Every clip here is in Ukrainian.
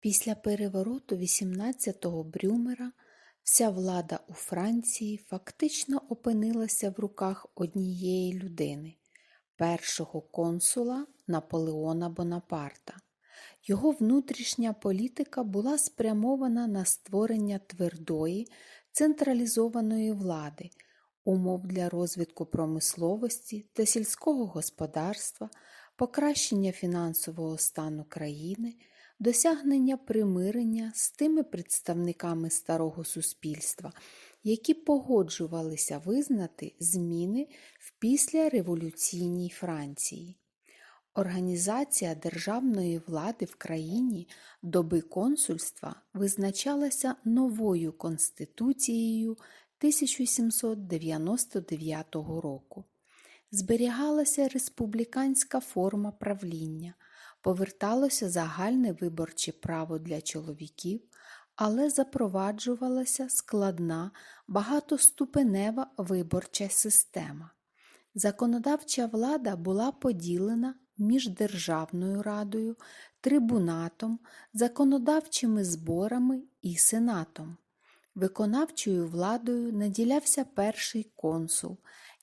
Після перевороту 18-го Брюмера вся влада у Франції фактично опинилася в руках однієї людини першого консула Наполеона Бонапарта. Його внутрішня політика була спрямована на створення твердої, централізованої влади, умов для розвитку промисловості та сільського господарства, покращення фінансового стану країни, досягнення примирення з тими представниками старого суспільства, які погоджувалися визнати зміни в післяреволюційній Франції. Організація державної влади в країні доби консульства визначалася новою конституцією 1799 року. Зберігалася республіканська форма правління, поверталося загальне виборче право для чоловіків, але запроваджувалася складна багатоступенева виборча система. Законодавча влада була поділена між Державною радою, трибунатом, законодавчими зборами і сенатом. Виконавчою владою наділявся перший консул,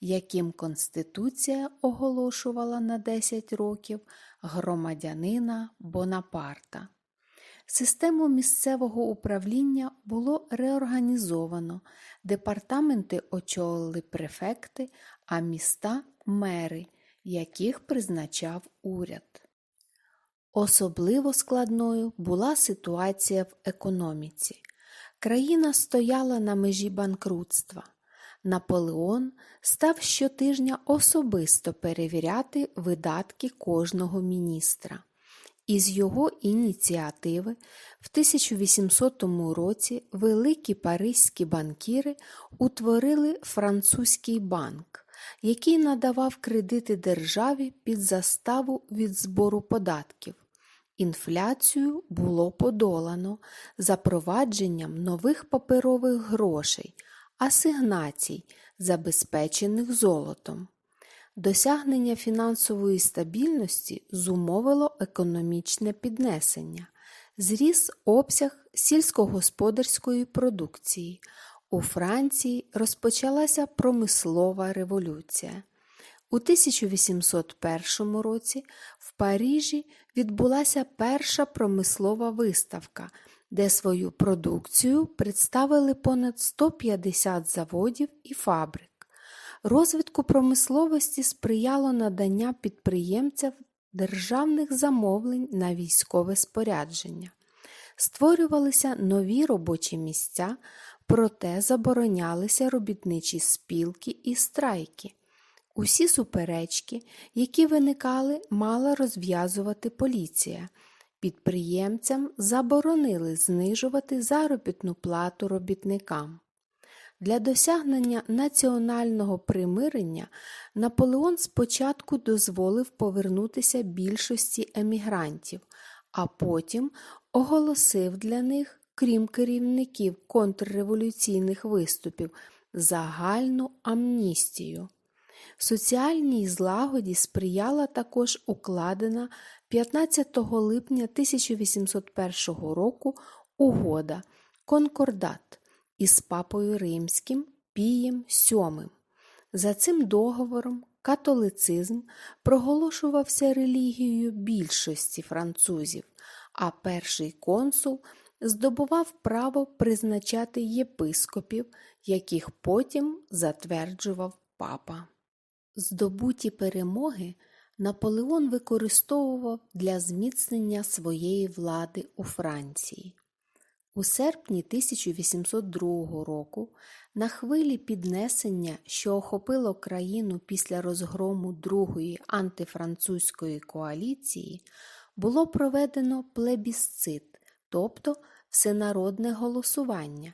яким Конституція оголошувала на 10 років громадянина Бонапарта. Систему місцевого управління було реорганізовано, департаменти очолили префекти, а міста мери, яких призначав уряд. Особливо складною була ситуація в економіці. Країна стояла на межі банкрутства. Наполеон став щотижня особисто перевіряти видатки кожного міністра. Із його ініціативи в 1800 році великі паризькі банкіри утворили французький банк, який надавав кредити державі під заставу від збору податків. Інфляцію було подолано запровадженням нових паперових грошей, асигнацій, забезпечених золотом. Досягнення фінансової стабільності зумовило економічне піднесення, зріс обсяг сільськогосподарської продукції. У Франції розпочалася промислова революція. У 1801 році в Парижі відбулася перша промислова виставка, де свою продукцію представили понад 150 заводів і фабрик. Розвитку промисловості сприяло надання підприємцям державних замовлень на військове спорядження. Створювалися нові робочі місця, проте заборонялися робітничі спілки і страйки. Усі суперечки, які виникали, мала розв'язувати поліція. Підприємцям заборонили знижувати заробітну плату робітникам. Для досягнення національного примирення Наполеон спочатку дозволив повернутися більшості емігрантів, а потім оголосив для них, крім керівників контрреволюційних виступів, загальну амністію. Соціальній злагоді сприяла також укладена 15 липня 1801 року угода Конкордат із папою римським Пієм VII. За цим договором католицизм проголошувався релігією більшості французів, а перший консул здобував право призначати єпископів, яких потім затверджував папа. Здобуті перемоги Наполеон використовував для зміцнення своєї влади у Франції. У серпні 1802 року на хвилі піднесення, що охопило країну після розгрому Другої антифранцузької коаліції, було проведено плебісцит, тобто всенародне голосування,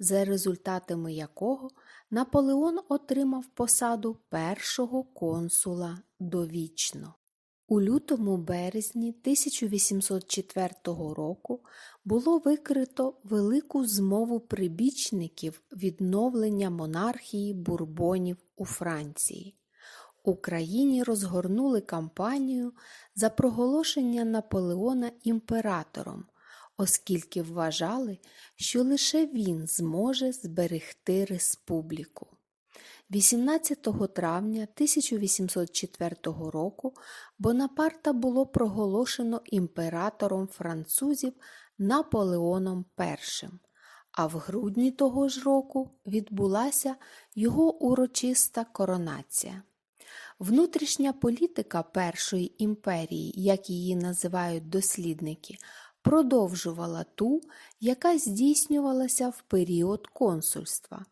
за результатами якого Наполеон отримав посаду першого консула довічно. У лютому березні 1804 року було викрито велику змову прибічників відновлення монархії бурбонів у Франції. Україні розгорнули кампанію за проголошення Наполеона імператором, оскільки вважали, що лише він зможе зберегти республіку. 18 травня 1804 року Бонапарта було проголошено імператором французів Наполеоном І, а в грудні того ж року відбулася його урочиста коронація. Внутрішня політика Першої імперії, як її називають дослідники, продовжувала ту, яка здійснювалася в період консульства.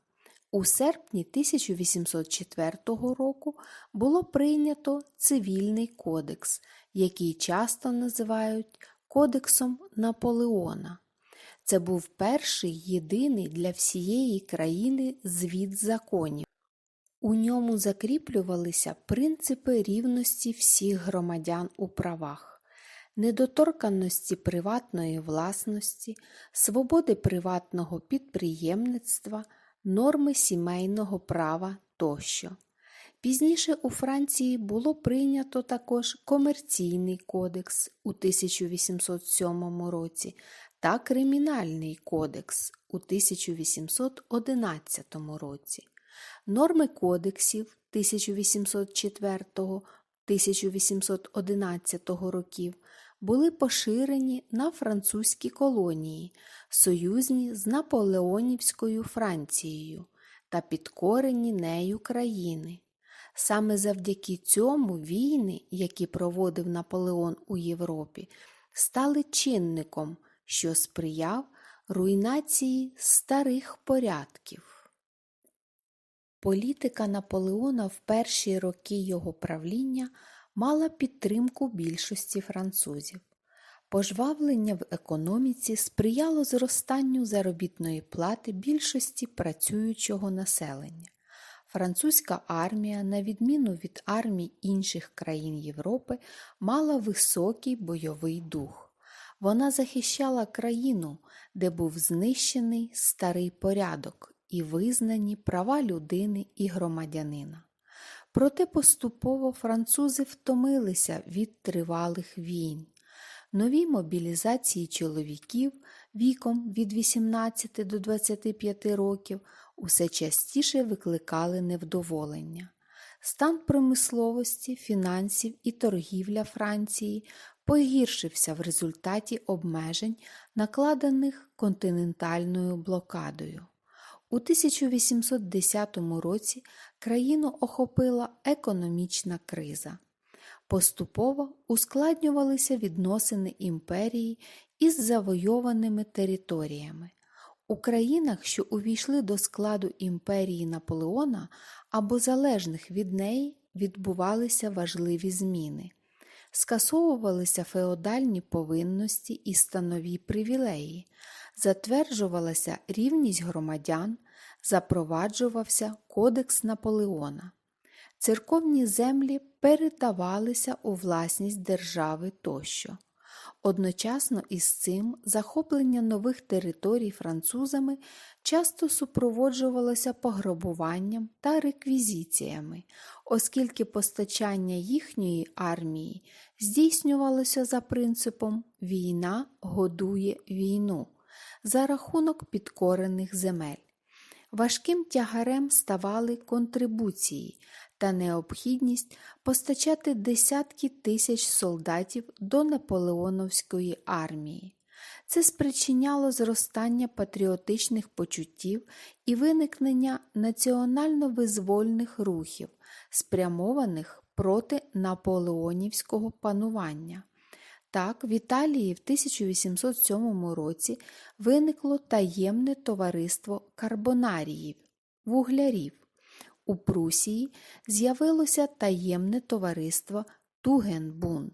У серпні 1804 року було прийнято цивільний кодекс, який часто називають Кодексом Наполеона. Це був перший єдиний для всієї країни звіт законів. У ньому закріплювалися принципи рівності всіх громадян у правах, недоторканності приватної власності, свободи приватного підприємництва, норми сімейного права тощо. Пізніше у Франції було прийнято також комерційний кодекс у 1807 році та кримінальний кодекс у 1811 році. Норми кодексів 1804-1811 років були поширені на французькі колонії, союзні з Наполеонівською Францією та підкорені нею країни. Саме завдяки цьому війни, які проводив Наполеон у Європі, стали чинником, що сприяв руйнації старих порядків. Політика Наполеона в перші роки його правління мала підтримку більшості французів. Пожвавлення в економіці сприяло зростанню заробітної плати більшості працюючого населення. Французька армія, на відміну від армій інших країн Європи, мала високий бойовий дух. Вона захищала країну, де був знищений старий порядок і визнані права людини і громадянина. Проте поступово французи втомилися від тривалих війн. Нові мобілізації чоловіків віком від 18 до 25 років усе частіше викликали невдоволення. Стан промисловості, фінансів і торгівля Франції погіршився в результаті обмежень, накладених континентальною блокадою. У 1810 році країну охопила економічна криза. Поступово ускладнювалися відносини імперії із завойованими територіями. У країнах, що увійшли до складу імперії Наполеона або залежних від неї, відбувалися важливі зміни. Скасовувалися феодальні повинності і станові привілеї, затверджувалася рівність громадян, запроваджувався Кодекс Наполеона. Церковні землі передавалися у власність держави тощо. Одночасно із цим захоплення нових територій французами часто супроводжувалося пограбуванням та реквізиціями, оскільки постачання їхньої армії здійснювалося за принципом війна годує війну за рахунок підкорених земель. Важким тягарем ставали контрибуції та необхідність постачати десятки тисяч солдатів до наполеоновської армії. Це спричиняло зростання патріотичних почуттів і виникнення національно-визвольних рухів, спрямованих проти наполеонівського панування. Так, в Італії в 1807 році виникло таємне товариство карбонаріїв, вуглярів. У Прусії з'явилося таємне товариство Тугенбунд.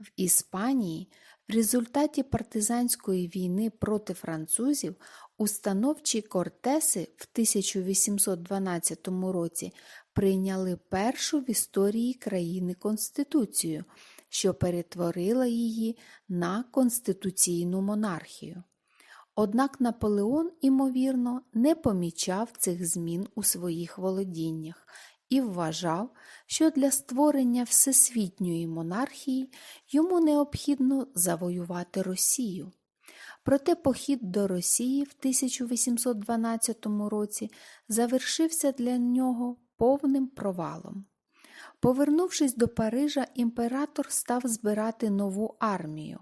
В Іспанії в результаті партизанської війни проти французів установчі кортеси в 1812 році прийняли першу в історії країни конституцію, що перетворила її на конституційну монархію. Однак Наполеон, імовірно, не помічав цих змін у своїх володіннях і вважав, що для створення всесвітньої монархії йому необхідно завоювати Росію. Проте похід до Росії в 1812 році завершився для нього повним провалом. Повернувшись до Парижа, імператор став збирати нову армію.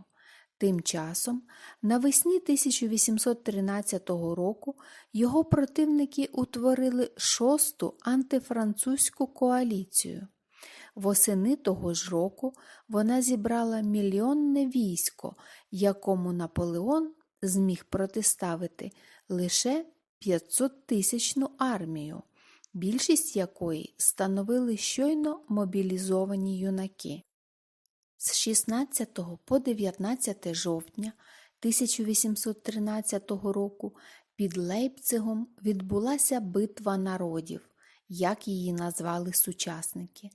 Тим часом, навесні 1813 року, його противники утворили шосту антифранцузьку коаліцію. Восени того ж року вона зібрала мільйонне військо, якому Наполеон зміг протиставити лише 500-тисячну армію, більшість якої становили щойно мобілізовані юнаки. З 16 по 19 жовтня 1813 року під Лейпцигом відбулася битва народів, як її назвали сучасники.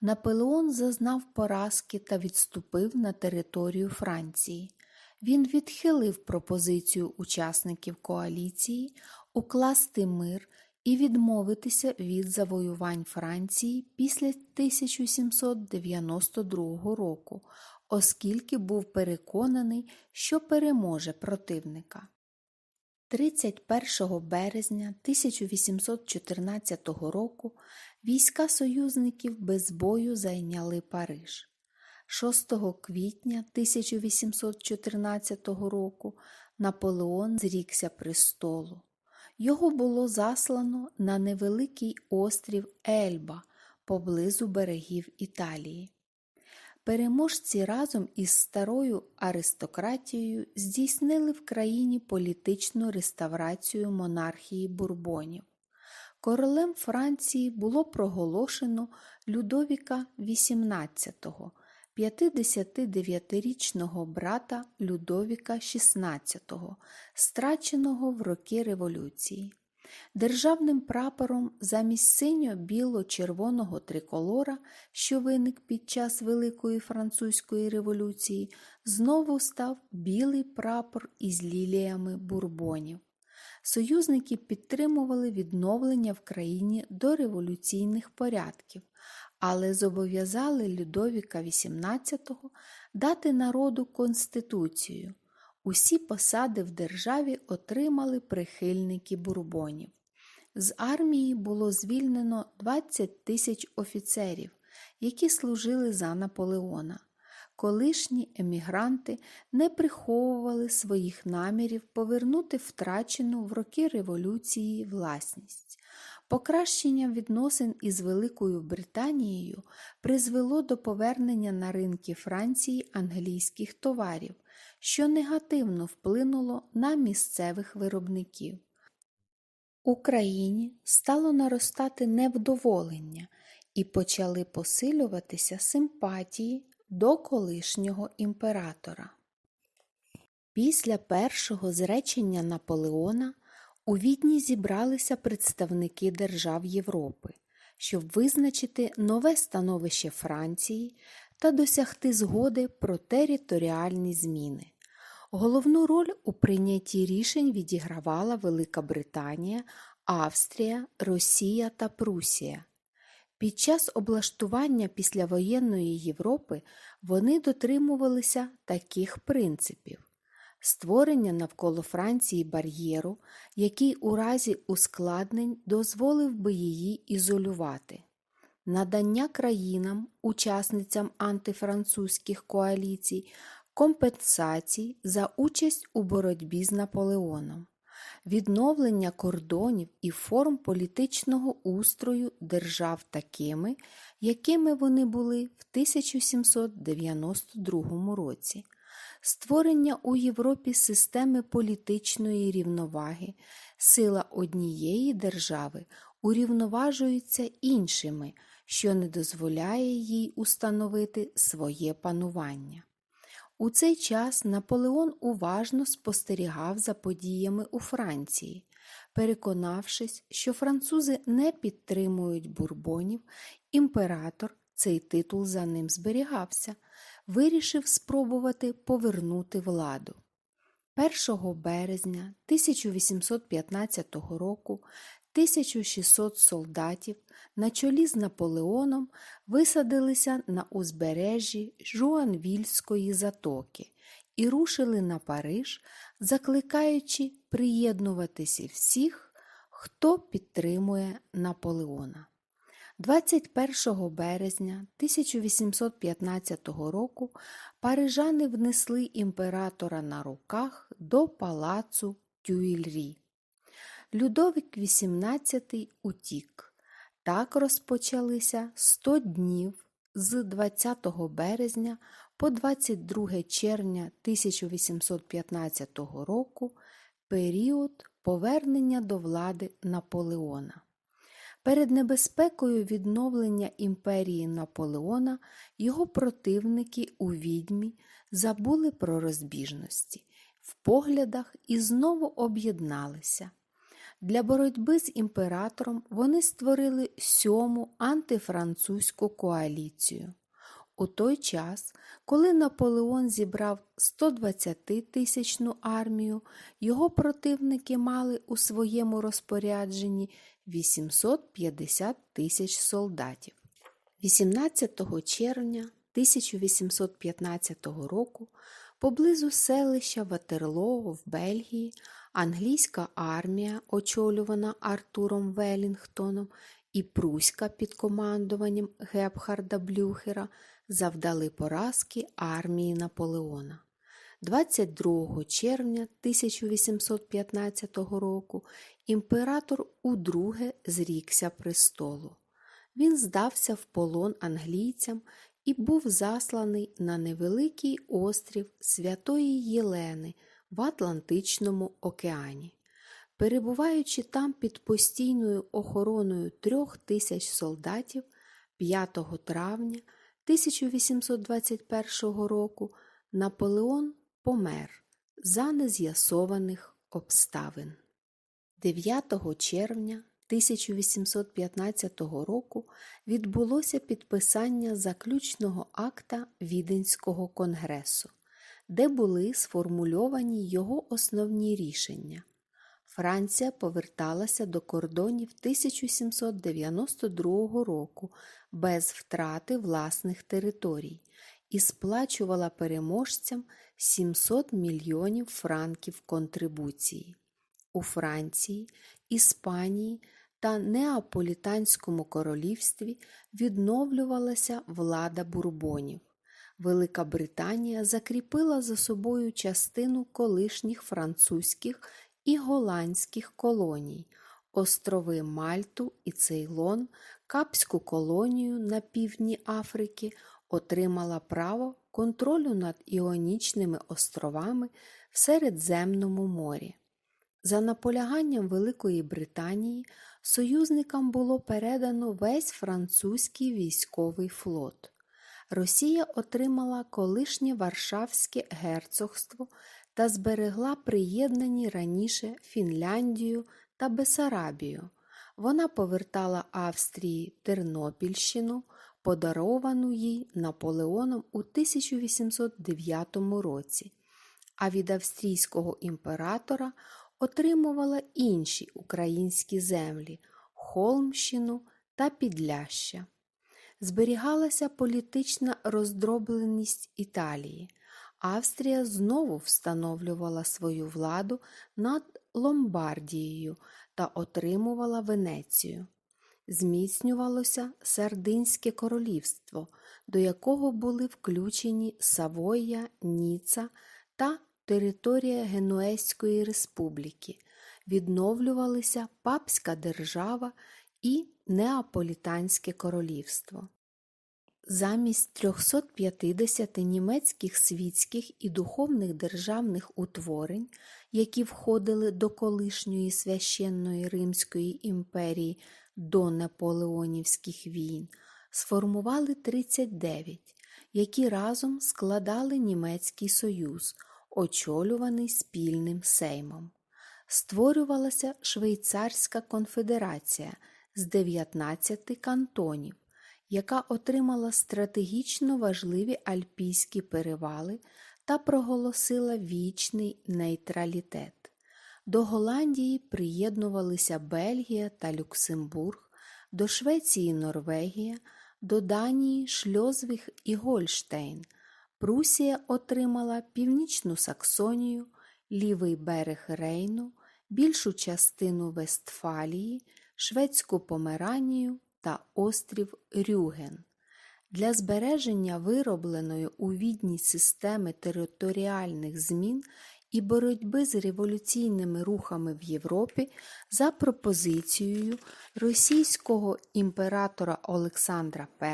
Наполеон зазнав поразки та відступив на територію Франції. Він відхилив пропозицію учасників коаліції укласти мир і відмовитися від завоювань Франції після 1792 року, оскільки був переконаний, що переможе противника. 31 березня 1814 року війська союзників без бою зайняли Париж. 6 квітня 1814 року Наполеон зрікся престолу. Його було заслано на невеликий острів Ельба поблизу берегів Італії. Переможці разом із старою аристократією здійснили в країні політичну реставрацію монархії бурбонів. Королем Франції було проголошено Людовіка XVIII, 59-річного брата Людовіка XVI, страченого в роки революції. Державним прапором замість синьо-біло-червоного триколора, що виник під час Великої Французької революції, знову став білий прапор із ліліями бурбонів. Союзники підтримували відновлення в країні дореволюційних порядків, але зобов'язали Людовіка XVIII дати народу Конституцію. Усі посади в державі отримали прихильники бурбонів. З армії було звільнено 20 тисяч офіцерів, які служили за Наполеона. Колишні емігранти не приховували своїх намірів повернути втрачену в роки революції власність. Покращення відносин із Великою Британією призвело до повернення на ринки Франції англійських товарів, що негативно вплинуло на місцевих виробників. Україні стало наростати невдоволення і почали посилюватися симпатії до колишнього імператора. Після першого зречення Наполеона у Відні зібралися представники держав Європи, щоб визначити нове становище Франції та досягти згоди про територіальні зміни. Головну роль у прийнятті рішень відігравала Велика Британія, Австрія, Росія та Прусія. Під час облаштування післявоєнної Європи вони дотримувалися таких принципів створення навколо Франції бар'єру, який у разі ускладнень дозволив би її ізолювати, надання країнам, учасницям антифранцузьких коаліцій, компенсацій за участь у боротьбі з Наполеоном, відновлення кордонів і форм політичного устрою держав такими, якими вони були в 1792 році створення у Європі системи політичної рівноваги, сила однієї держави урівноважується іншими, що не дозволяє їй установити своє панування. У цей час Наполеон уважно спостерігав за подіями у Франції, переконавшись, що французи не підтримують бурбонів, імператор цей титул за ним зберігався вирішив спробувати повернути владу. 1 березня 1815 року 1600 солдатів на чолі з Наполеоном висадилися на узбережжі Жуанвільської затоки і рушили на Париж, закликаючи приєднуватися всіх, хто підтримує Наполеона. 21 березня 1815 року парижани внесли імператора на руках до палацу Тюільрі. Людовик XVIII утік. Так розпочалися 100 днів з 20 березня по 22 червня 1815 року період повернення до влади Наполеона. Перед небезпекою відновлення імперії Наполеона його противники у відьмі забули про розбіжності в поглядах і знову об'єдналися. Для боротьби з імператором вони створили сьому антифранцузьку коаліцію. У той час, коли Наполеон зібрав 120-тисячну армію, його противники мали у своєму розпорядженні 850 тисяч солдатів. 18 червня 1815 року поблизу селища Ватерлоо в Бельгії англійська армія, очолювана Артуром Велінгтоном, і Пруська під командуванням Гепхарда Блюхера завдали поразки армії Наполеона. 22 червня 1815 року імператор удруге зрікся престолу. Він здався в полон англійцям і був засланий на невеликий острів Святої Єлени в Атлантичному океані. Перебуваючи там під постійною охороною трьох тисяч солдатів 5 травня 1821 року Наполеон помер за нез'ясованих обставин. 9 червня 1815 року відбулося підписання заключного акта Віденського конгресу, де були сформульовані його основні рішення. Франція поверталася до кордонів 1792 року без втрати власних територій і сплачувала переможцям 700 мільйонів франків контрибуції. У Франції, Іспанії та Неаполітанському королівстві відновлювалася влада бурбонів. Велика Британія закріпила за собою частину колишніх французьких і голландських колоній, острови Мальту і Цейлон, Капську колонію на півдні Африки отримала право контролю над Іонічними островами в Середземному морі. За наполяганням Великої Британії союзникам було передано весь французький військовий флот. Росія отримала колишнє Варшавське герцогство та зберегла приєднані раніше Фінляндію та Бесарабію. Вона повертала Австрії Тернопільщину, подаровану їй Наполеоном у 1809 році, а від австрійського імператора отримувала інші українські землі Холмщину та Підляща. Зберігалася політична роздробленість Італії. Австрія знову встановлювала свою владу над Ломбардією та отримувала Венецію. Зміцнювалося Сардинське королівство, до якого були включені Савоя, Ніца та територія Генуезької республіки, відновлювалися Папська держава і Неаполітанське королівство. Замість 350 німецьких світських і духовних державних утворень, які входили до колишньої священної Римської імперії до наполеонівських війн, сформували 39, які разом складали Німецький Союз, очолюваний спільним сеймом. Створювалася Швейцарська конфедерація з 19 кантонів, яка отримала стратегічно важливі альпійські перевали та проголосила вічний нейтралітет. До Голландії приєднувалися Бельгія та Люксембург, до Швеції Норвегія, до Данії Шльозвіг і Гольштейн. Прусія отримала північну Саксонію, лівий берег Рейну, більшу частину Вестфалії, Шведську Померанію та острів Рюген. Для збереження виробленої у відні системи територіальних змін і боротьби з революційними рухами в Європі за пропозицією російського імператора Олександра І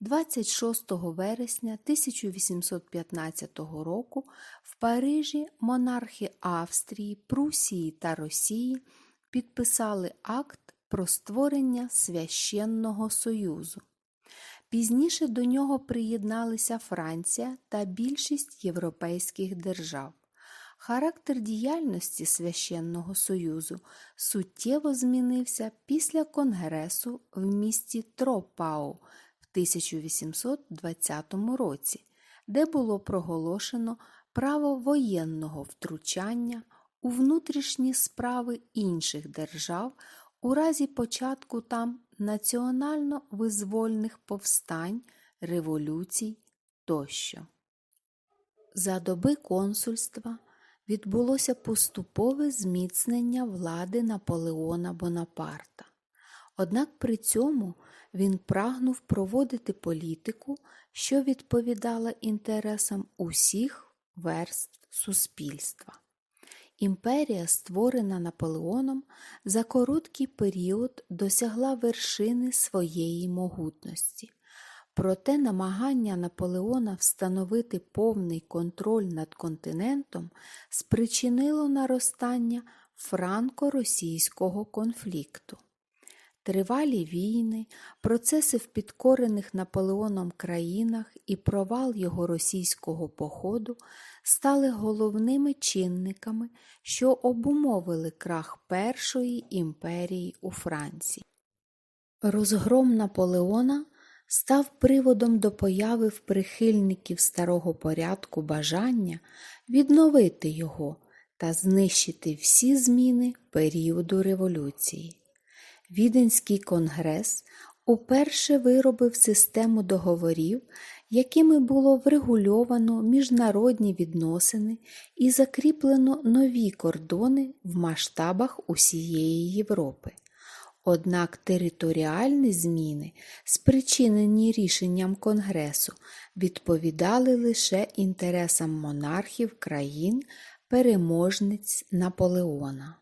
26 вересня 1815 року в Парижі монархи Австрії, Прусії та Росії підписали акт про створення священного союзу. Пізніше до нього приєдналися Франція та більшість європейських держав. Характер діяльності Священного Союзу суттєво змінився після Конгресу в місті Тропау в 1820 році, де було проголошено право воєнного втручання у внутрішні справи інших держав у разі початку там національно-визвольних повстань, революцій тощо. За доби консульства відбулося поступове зміцнення влади Наполеона Бонапарта. Однак при цьому він прагнув проводити політику, що відповідала інтересам усіх верств суспільства. Імперія, створена Наполеоном, за короткий період досягла вершини своєї могутності. Проте намагання Наполеона встановити повний контроль над континентом спричинило наростання франко-російського конфлікту. Тривалі війни, процеси в підкорених Наполеоном країнах і провал його російського походу стали головними чинниками, що обумовили крах Першої імперії у Франції. Розгром Наполеона став приводом до появи в прихильників старого порядку бажання відновити його та знищити всі зміни періоду революції. Віденський конгрес уперше виробив систему договорів, якими було врегульовано міжнародні відносини і закріплено нові кордони в масштабах усієї Європи. Однак територіальні зміни, спричинені рішенням Конгресу, відповідали лише інтересам монархів країн переможниць Наполеона.